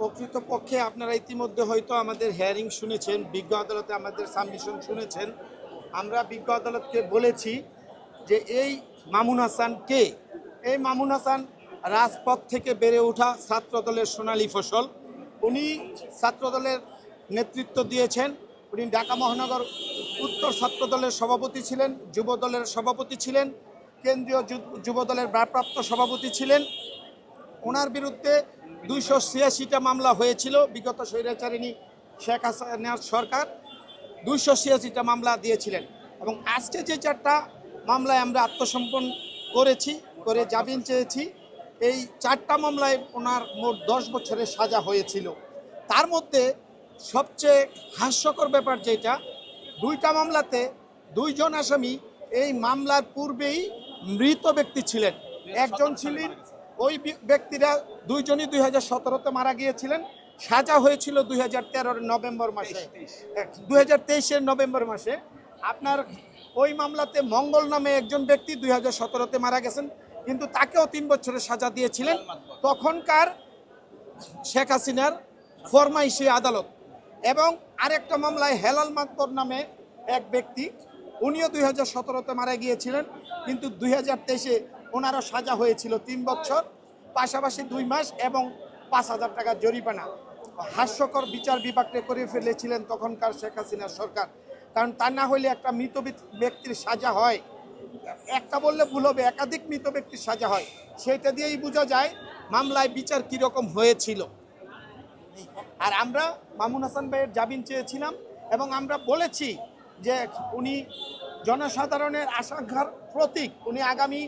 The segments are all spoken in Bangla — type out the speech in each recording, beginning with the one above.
প্রকৃতপক্ষে আপনারা ইতিমধ্যে হয়তো আমাদের হেয়ারিং শুনেছেন, বিজ্ঞ আদালতে আমাদের সাবমিশন শুনেছেন। আমরা বিজ্ঞ আদালতকে বলেছি যে এই মামুন হাসান কে? এই মামুন হাসান রাজপথ থেকে বেড়ে ওঠা ছাত্রদলের সোনালী ফসল। উনি ছাত্রদলের নেতৃত্ব দিয়েছেন। উনি ঢাকা মহানগর উত্তর ছাত্রদলের সভাপতি ছিলেন, যুব দলের সভাপতি ছিলেন, কেন্দ্রীয় যুব দলের ভারপ্রাপ্ত সভাপতি ছিলেন। ওনার বিরুদ্ধে দুইশো ছিয়াশিটা মামলা হয়েছিল। বিগত স্বৈরাচারিণী শেখ হাসিনার সরকার দুইশো ছিয়াশিটা মামলা দিয়েছিলেন এবং আজকে যে চারটা মামলায় আমরা আত্মসম্পন্ন করেছি, করে জামিন চেয়েছি, এই চারটা মামলায় ওনার মোট দশ বছরের সাজা হয়েছিল। তার মধ্যে সবচেয়ে হাস্যকর ব্যাপার যেটা, দুইটা মামলাতে দুইজন আসামি এই মামলার পূর্বেই মৃত ব্যক্তি ছিলেন। একজন ছিলেন ওই ব্যক্তিরা দুইজনই দুই হাজার সতেরোতে মারা গিয়েছিলেন। সাজা হয়েছিল দুই হাজার তেরোর নভেম্বর মাসে। দুই হাজার তেইশের নভেম্বর মাসে। আপনার ওই মামলাতে মঙ্গল নামে একজন ব্যক্তি দুই হাজার সতেরোতে মারা গেছেন, কিন্তু তাকেও তিন বছরের সাজা দিয়েছিলেন। তখনকার শেখ হাসিনার ফরমাইশি আদালত। এবং আরেকটা মামলায় হেলাল মাতবর নামে এক ব্যক্তি, উনিও দুই হাজার সতেরোতে মারা গিয়েছিলেন, কিন্তু দুই হাজার তেইশে ওনারও সাজা হয়েছিল তিন বছর, পাশাপাশি দুই মাস এবং পাঁচ হাজার টাকা জরিমানা। হাস্যকর বিচার বিভাগটা করে ফেলেছিলেন তখনকার শেখ হাসিনার সরকার। কারণ তা না হলে একটা মৃত ব্যক্তির সাজা হয়। একটা বললে ভুল হবে, একাধিক মৃত ব্যক্তির সাজা হয়। সেটা দিয়েই বোঝা যায় মামলায় বিচার কীরকম হয়েছিল। আর আমরা মামুন হাসান ভাইয়ের জামিন চেয়েছিলাম এবং আমরা বলেছি যে উনি জনসাধারণের আকাঙ্ক্ষার প্রতীক। উনি আগামী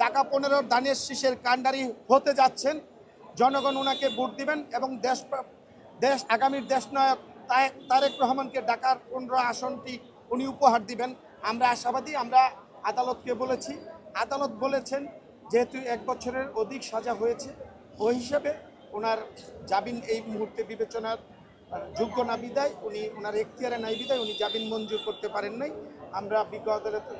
ঢাকা পনেরোর দানের শীষের কাণ্ডারি হতে যাচ্ছেন। জনগণ ওনাকে ভোট দিবেন এবং দেশ দেশ আগামীর দেশনায়ক তারেক রহমানকে ঢাকার পনেরো আসনটি উনি উপহার দিবেন। আমরা আশাবাদী, আমরা আদালতকে বলেছি। আদালত বলেছেন, যেহেতু এক বছরের অধিক সাজা হয়েছে, ওই হিসেবে ওনার জামিন এই মুহূর্তে বিবেচনার যোগ্য না বিদায়, উনি ওনার এখতিয়ারে নাই বিদায়, উনি জামিন মঞ্জুর করতে পারেন নাই। আমরা বিজ্ঞ আদালতের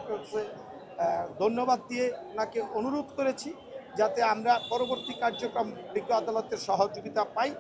ধন্যবাদ দিয়ে ওনাকে অনুরোধ করেছি যাতে আমরা পরবর্তী কার্যক্রম বিজ্ঞ আদালতের সহযোগিতা পাই।